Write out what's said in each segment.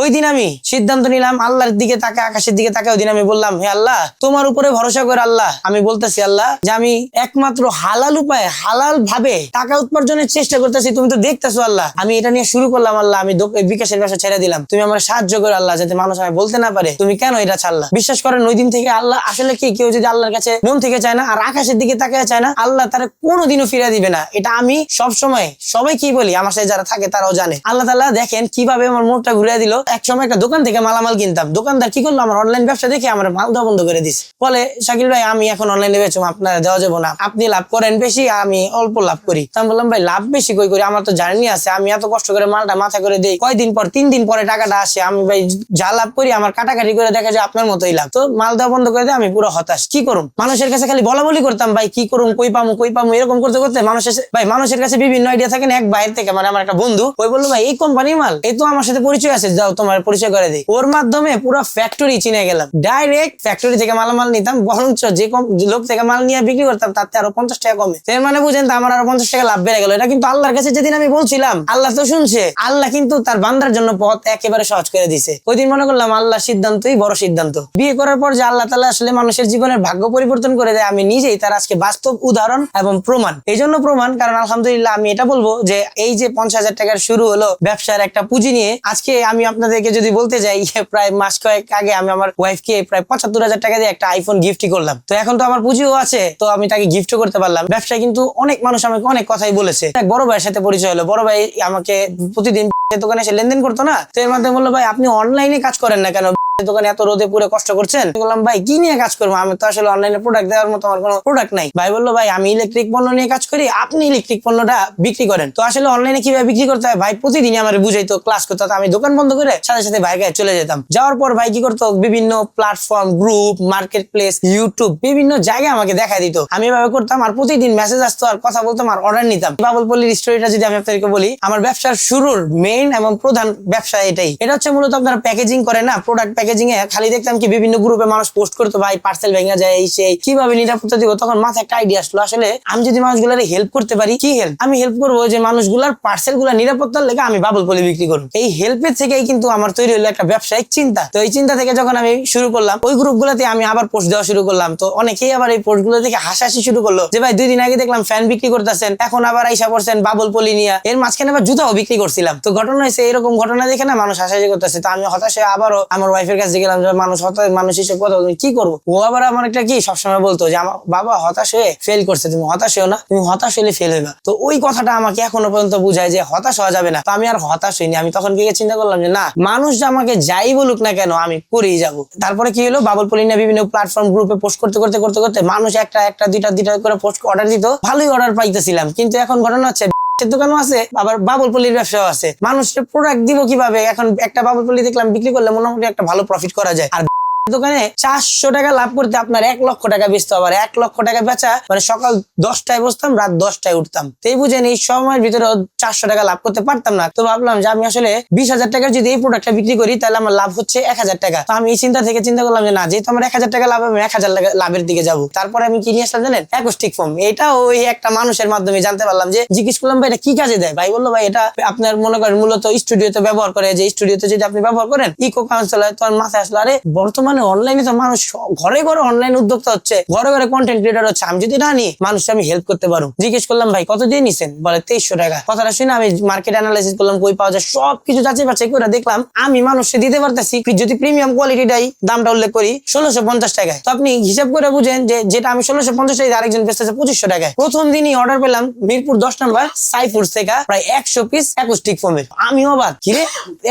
ওই দিন আমি সিদ্ধান্ত নিলাম, আল্লাহর দিকে তাকে আকাশের দিকে তাকে ওই দিন আমি বললাম, হে আল্লাহ, তোমার উপরে ভরসা করে আল্লাহ, আমি বলতেছি, আল্লাহ, যে আমি একমাত্র হালাল উপায়ে, হালাল ভাবে টাকা উপার্জনের চেষ্টা করতেছি, তুমি তো দেখতেছো, আল্লাহ, আমি এটা নিয়ে শুরু করলাম, আল্লাহ, আমি বিকাশের ব্যবসা ছেড়ে দিলাম, তুমি আমার সাহায্য করে, আল্লাহ, যাতে মানুষ আমায় বলতে না পারে, তুমি কেন এটা ছাড়লা? বিশ্বাস করেন, ওই দিন থেকে আল্লাহ আসলে কি, কেউ যদি আল্লাহর কাছে মন থেকে চায় না, আর আকাশের দিকে তাকায় চায় না, আল্লাহ তারা কোনোদিনও ফিরে দিবে না। এটা আমি সব সময় সবাই কি বলি, আমার সাথে যারা থাকে, তারাও জানে। আল্লাহ তাআলা দেখেন কীভাবে আমার মোড়টা ঘুরে দিল এক সময় একটা দোকান থেকে মালামাল কিনতাম। দোকানদার কি করল? আমার অনলাইন ব্যবসা দেখে আমার মাল দেওয়া বন্ধ করে দিছে। বলে, শাকিল ভাই, আমি এখন অনলাইনে বেচুম আপনার দেওয়া যাব না। আপনি লাভ করেন বেশি, আমি অল্প লাভ করি। তা বললাম, ভাই, লাভ বেশি কই করি? আমার তো জার্নি আছে, আমি এত কষ্ট করে মালটা মাথা করে দিই। কয়দিন পর, তিন দিন পরে টাকাটা আসে। আমি, ভাই, যা লাভ করি, আমার কাটাকাটি করে দেখা যায় আপনার মতোই লাভ। তো মাল দেওয়া বন্ধ করে দিয়ে আমি পুরো হতাশ। কি করুম? মানুষের কাছে খালি বলা বলি করতাম, ভাই, কি করুম? কই পামু? কই পামু? এরকম করতে করতে মানুষের ভাই, মানুষের কাছে বিভিন্ন আইডিয়া থাকে না? এক বাইরে থেকে মানে আমার একটা বন্ধু, ওই বলল, ভাই, এই কোম্পানির মাল, এই তো আমার সাথে পরিচয় আছে, যাও। তোমার পরিচয় করে দিই। ওর মাধ্যমে পুরো ফ্যাক্টরি চিনে গেলাম। ডাইরেক্ট ফ্যাক্টরি থেকে মালামাল নিতাম, বরঞ্চ যে কম লোক থেকে মাল নিয়ে বিক্রি করতাম তাতে আরও পঞ্চাশ টাকা কমে। এর মানে বুঝেন তো, আমার আরও পঞ্চাশ টাকা লাভ বেড়ে গেল। এটা কিন্তু আল্লাহর কাছে যেদিন আমি বলছিলাম, আল্লাহ তো শুনছে। আল্লাহ কিন্তু তার বান্দার জন্য পথ একেবারে সহজ করে দিছে। ওই দিন মনে করলাম আল্লাহ সিদ্ধান্তই বড় সিদ্ধান্ত। বিয়ে করার পর যে আল্লাহ তালা আসলে মানুষের জীবনের ভাগ্য পরিবর্তন করে দেয়, আমি নিজেই তার আজকে বাস্তব উদাহরণ এবং প্রমাণ। এই জন্য প্রমাণ, কারণ আলহামদুলিল্লাহ আমি এটা বলব যে, এই যে পঞ্চাশ হাজার টাকার শুরু হলো ব্যবসার একটা পুঁজি নিয়ে, আজকে আমি আপনাদেরকে যদি বলতে যাই প্রায় মাস কয়েক আগে আমি আমার ওয়াইফকে প্রায় পঁচাত্তর হাজার টাকা দিয়ে একটা আইফোন গিফটই করলাম। তো এখন তো আমার পুঁজিও আছে, তো আমি তাকে গিফটও করতে পারলাম। ব্যবসায় কিন্তু অনেক মানুষ আমাকে অনেক কথাই বলেছে। এক বড় ভাইয়ের সাথে পরিচয় হলো, বড় ভাই আমাকে প্রতিদিন দোকানে এসে লেনদেন করতো না। তো এর মাধ্যমে বলল, ভাই, আপনি অনলাইনে কাজ করেন না কেন? দোকানে এত রোদে পুরো কষ্ট করছেন? বললাম, ভাই, কি নিয়ে কাজ করব? আমি তো আসলে অনলাইনে প্রোডাক্ট দেওয়ার মতো আমার কোনো প্রোডাক্ট নাই। ভাই বলল, ভাই, আমি ইলেকট্রিক পণ্য নিয়ে কাজ করি, আপনি ইলেকট্রিক পণ্যটা বিক্রি করেন। তো আসলে অনলাইনে কীভাবে বিক্রি করতে হয়? ভাই প্রতিদিনই আমার বুঝাইতো ক্লাস করতো। আমি দোকান বন্ধ করে সাথে সাথে ভাই গায়ে চলে যেতাম। যাওয়ার পর ভাই কি করতো? বিভিন্ন platform group marketplace YouTube বিভিন্ন জায়গায় আমাকে দেখা দিত। আমি এভাবে করতাম আর প্রতিদিন মেসেজ আসতো আর কথা বলতাম আর অর্ডার নিতাম। বাবুলপল্লির স্টোরিটা যদি আমি আপনাদেরকে বলি, আমার ব্যবসার শুরুর মেইন এবং প্রধান ব্যবসা এটাই। এটা হচ্ছে মূলত আপনারা প্যাকেজিং করে না প্রোডাক্ট প্যাকেজিং এ খালি দেখতাম কি বিভিন্ন গ্রুপে মানুষ পোস্ট করতো, ভাই পার্সেল ভেঙে যায়, এই সেই। কীভাবে নিরাপত্তা দিব? তখন মাথায় একটা আইডিয়া আসলো। আসলে আমি যদি মানুষগুলার হেল্প করতে পারি, কি হেল্প আমি হেল্প করব যে মানুষগুলার পার্সেলগুলা নিরাপত্তার লেগে আমি বাবুল পলি বিক্রি করব। এই হেল্পের থেকেই কিন্তু আমার তৈরি হলো একটা ব্যবসায়িক চিন্তা। তো এই চিন্তা থেকে যখন আমি শুরু করলাম, ওই গ্রুপ গুলাতে আমি আবার পোস্ট দেওয়া শুরু করলাম। তো অনেকেই আবার এই পোস্টগুলো থেকে হাসাহাসি শুরু করল যে, ভাই, দুই দিন আগে দেখলাম ফ্যান বিক্রি করতেছেন, এখন আবার আইসা পড়ছেন বাবল পলি নিয়ে। এর মাঝখানে আবার জুতাও বিক্রি করছিলাম। তো ঘটনা হয়েছে, এরকম ঘটনা দেখে না মানুষ হাসাহাসি করতেছে। তো আমি হতাশ আবারও আমার ওয়াইফের কাছে গেলাম যে মানুষ হতাশ মানুষ হিসেবে কথা বলতো, কি করব? ও আবার আমার একটা কি সবসময় বলতো যে আমার বাবা হতাশ হয়ে ফেল করছে তুমি হতাশ হয়েও না তুমি হতাশ হলে ফেল হইবা। তো ওই কথাটা আমাকে এখনও পর্যন্ত বুঝায় যে হতাশ হওয়া যাবে না। তো আমি আর হতাশ হইনি। আমি তখন কি চিন্তা করলাম যে না মানুষ যে আমাকে যাই বলুক না কেন আমি করেই যাব। তারপরে কি হলো? বাবুল পলিনা বিভিন্ন প্ল্যাটফর্ম গ্রুপে পোস্ট করতে করতে করতে করতে মানুষ একটা একটা দুইটা দুইটা করে পোস্ট অর্ডার দিত। ভালোই অর্ডার পাইতেছিলাম। কিন্তু এখন ঘটনা হচ্ছে এর দোকানও আছে, আবার বাবুলপল্লির ব্যবসাও আছে। মানুষের প্রোডাক্ট দিব কীভাবে? এখন একটা বাবল বাবুলপল্লি দেখলাম, বিক্রি করলে মোটামুটি একটা ভালো প্রফিট করা যায়। আর দোকানে চারশো টাকা লাভ করতে আপনার এক লক্ষ টাকা বেচতে হবে। এক লক্ষ টাকা বেচা মানে সকাল দশটায় বসতাম, রাত দশটায় উঠতাম। তো এই বুঝেন এই সময়ের ভিতরে চারশো টাকা লাভ করতে পারতাম না। তো ভাবলাম যে আমি আসলে বিশ হাজার টাকার যদি এই প্রোডাক্টটা বিক্রি করি, তাহলে আমার লাভ হচ্ছে এক হাজার টাকা। তো আমি এই চিন্তা থেকে চিন্তা করলাম যে না, যেহেতু আমার এক হাজার টাকা লাভ, আমি এক হাজার লাভের দিকে যাব। তারপরে আমি কি নিয়ে আসলাম জানেন? অ্যাকোস্টিক ফোম এটা ওই একটা মানুষের মাধ্যমে জানতে পারলাম যে, জিজ্ঞেস করলাম, ভাই, এটা কি কাজে দেয়? ভাই বলল, ভাই, এটা আপনার মনে করেন মূলত স্টুডিওতে ব্যবহার করে। যে স্টুডিওতে যদি আপনি ব্যবহার করেন ইকো কাউন্সিল হয় তোমার মাথায় আসলো, আরে, বর্তমানে অনলাইনে তো মানুষ ঘরে ঘরে অনলাইন উদ্যোক্তা হচ্ছে, ঘরে ঘরে কন্টেন্ট ক্রিয়েটার হচ্ছে। আমি যদি না নিই মানুষ আমি হেল্প করতে পারব। জিজ্ঞেস করলাম, ভাই, কত দিয়ে নিছেন? বলে, তেইশশো টাকা। কথাটা শুনে আমি মার্কেট অ্যানালাইসিস করলাম, কই পাওয়া যায়? সব কিছু যাচাই বাছাই করে দেখলাম, আমি মানুষকে দিতে পারতেছি। যদি প্রিমিয়াম কোয়ালিটিটাই দামটা উল্লেখ করি, ষোলোশো পঞ্চাশ টাকায়। তো আপনি হিসাব করে বুঝেন যে, যেটা আমি ষোলোশো পঞ্চাশ টাকা আরেকজন বেচতেছে পঁচিশশো টাকায়। প্রথম দিনই অর্ডার পেলাম মিরপুর দশ নম্বর সাইফুর থেকে প্রায় একশো পিস অ্যাকোস্টিক ফোমের আমি অবাক কিরে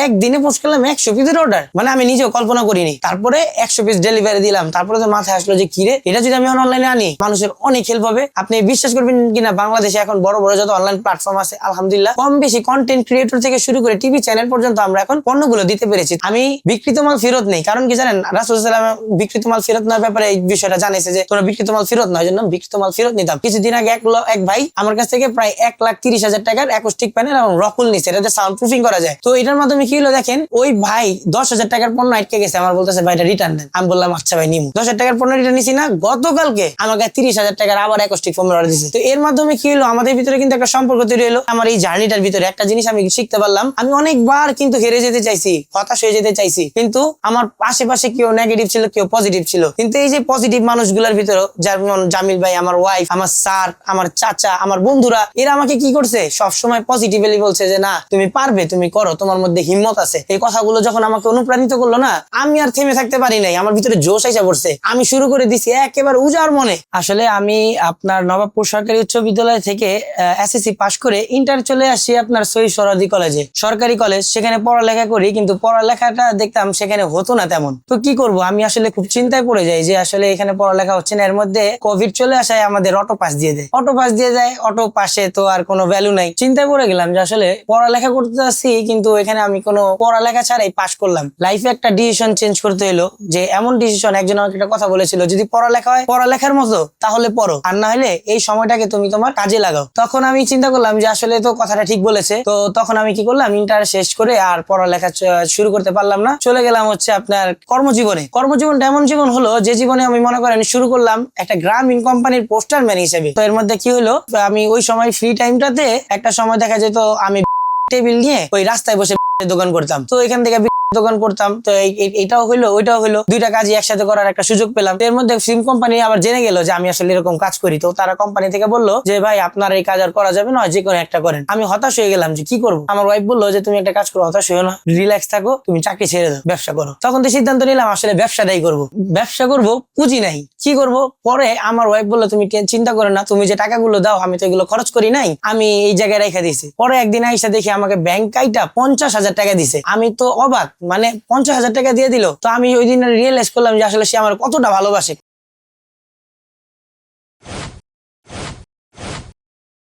একদিনে পোস্ট করলাম একশো পিসের অর্ডার মানে আমি নিজেও কল্পনা করিনি। তারপরে একশো পিস ডেলিভারি দিলাম, তারপরে তো মাথায় আসলো যে কিরে, এটা যদি আমি অনলাইনে আনি, মানুষের অনেক হেল্প হবে। আপনি বিশ্বাস করবেন কিনা, বাংলাদেশে এখন বড় বড় যত অনলাইন প্ল্যাটফর্ম আছে, আলহামদুলিল্লাহ, কম বেশি কন্টেন্ট ক্রিয়েটর থেকে শুরু করে টিভি চ্যানেল পর্যন্ত আমরা এখন পণ্যগুলো দিতে পেরেছি। আমি বিকৃত মাল ফেরত নেই, কারণ কি জানেন রাসুলাম বিকৃত মাল ফেরত নেওয়ার ব্যাপারে এই বিষয়টা জানিয়েছে যে তোমরা বিকৃত মাল ফেরত নয় জন্য বিকৃত মাল ফেরত নিতাম। কিছুদিন আগে এক এক ভাই আমার কাছ থেকে প্রায় এক লাখ তিরিশ হাজার টাকার অ্যাকোস্টিক প্যানেল এবং রকুল নিচ্ছে এটাতে সাউন্ড প্রুফিং করা যায়। তো এটার মাধ্যমে কি হলো দেখেন, ওই ভাই দশ হাজার টাকার পণ্য আটকে গেছে। আমার বলতেছে, ভাই, এটা রিটার্ন দেন। আমি বললাম আচ্ছা ভাই, নিমু। দশ টাকার পণ্য রিটার্ন নিছি না, গতকালকে আমাকে তিরিশ হাজার টাকার আবার একষ্টিক ফোন অর্ডার দিছে। তো এর মাধ্যমে কি হলো আমাদের ভিতরে কিন্তু একটা সম্পর্ক তৈরি হলো আমার এই জার্নিটার ভিতরে একটা জিনিস আমি শিখতে পারলাম। আমি অনেকবার কিন্তু হেরে যেতে চাইছি, হতাশ হয়ে যেতে চাইছি, কিন্তু আমার আশেপাশে কেউ নেগেটিভ ছিল, কেউ পজিটিভ ছিল। কিন্তু এই যে পজিটিভ মানুষগুলোর ভিতরে যেমন জামিল ভাই, আমার ওয়াইফ আমার স্যার আমার চাচা, আমার বন্ধুরা, এরা আমাকে কি করছে? সবসময় পজিটিভলি বলছে যে, না, তুমি পারবে, তুমি করো, তোমার মধ্যে হিম্মত আছে। এই কথাগুলো যখন আমাকে অনুপ্রাণিত করল না, আমি আর থেমে থাকতে পারি নাই, আমার ভিতরে জোশ আইসা পড়ছে। আমি শুরু করে দিছি একেবারে উজার মনে। আসলে আমি আপনার নবাবপুর সরকারি উচ্চ বিদ্যালয় থেকে এসএসসি পাশ করে ইন্টার চলে আসি আপনার সহি সরাদি কলেজে সরকারি কলেজ সেখানে পড়ালেখা করি, কিন্তু পড়ালেখাটা দেখতাম সেখানে হতো না তেমন। তো কি করব, আমি আসলে খুব চিন্তায় পড়ে যাই যে আসলে এখানে পড়ালেখা হচ্ছে না। এর মধ্যে কোভিড চলে আসায় আমাদের অটো পাস দিয়ে দেয়। অটো পাস দিয়ে যায় অটো পাশে তো আর কোনো ভ্যালু নাই। চিন্তায় পড়ে গেলাম যে আসলে পড়ালেখা করতে যাচ্ছি কিন্তু এখানে আমি কোনো পড়ালেখা ছাড়াই পাশ করলাম। লাইফে একটা ডিসিশন চেঞ্জ করতে হলো। যে এমন ডিসিশন একজন আমাকে একটা কথা বলেছিল, যদি পড়ালেখা হয়, পড়ালেখার মতো, তাহলে পড়ো। আর না হলে এই সময়টাকে তুমি তোমার কাজে লাগাও। তখন আমি চিন্তা করলাম যে আসলে তো কথাটা ঠিক বলেছে। তো তখন আমি কি করলাম ইন্টার শেষ করে আর পড়ালেখা শুরু করতে পারলাম না। চলে গেলাম হচ্ছে আপনার কর্মজীবনে। কর্মজীবনটা এমন জীবন হলো, যে জীবনে আমি মনে করেন শুরু করলাম একটা গ্রামীণ কোম্পানির পোস্টার ম্যান হিসেবে। তো এর মধ্যে কি হলো, আমি ওই সময় ফ্রি টাইমটাতে একটা সময় দেখা যেত, আমি টেবিল নিয়ে ওই রাস্তায় বসে দোকান করতাম। তো এখান থেকে দোকান করতাম। তো এটাও হইল, ওইটাও হইল। দুইটা কাজই একসাথে করার একটা সুযোগ পেলাম। এর মধ্যে সিম কোম্পানি আবার জেনে গেল যে আমি আসলে এরকম কাজ করি। তো তারা কোম্পানি থেকে বলল যে, ভাই, আপনার এই কাজ আর করা যাবে না, যে কোনো একটা করেন। আমি হতাশ হয়ে গেলাম যে, কি করব? আমার ওয়াইফ বলল যে, তুমি একটা কাজ করো, হতাশ হয়েও না। রিল্যাক্স থাকো, তুমি চাকরি ছেড়ে দাও, ব্যবসা করো। তখন তো সিদ্ধান্ত নিলাম, আসলে ব্যবসাটাই করব। ব্যবসা করব, পুঁজি নাই। কি করব? পরে আমার ওয়াইফ বলল, তুমি চিন্তা করো না, তুমি যে টাকাগুলো দাও, আমি তো এগুলো খরচ করি নাই, আমি এই জায়গায় রেখে দিয়েছি। পরে একদিন আইসা দেখি আমাকে ব্যাংক কাইটা পঞ্চাশ হাজার টাকা দিছে। আমি তো অবাক মানে পঞ্চাশ হাজার টাকা দিয়ে দিল। তো আমি ওই দিন রিয়েলাইজ করলাম যে আসলে সে আমার কতটা ভালোবাসে।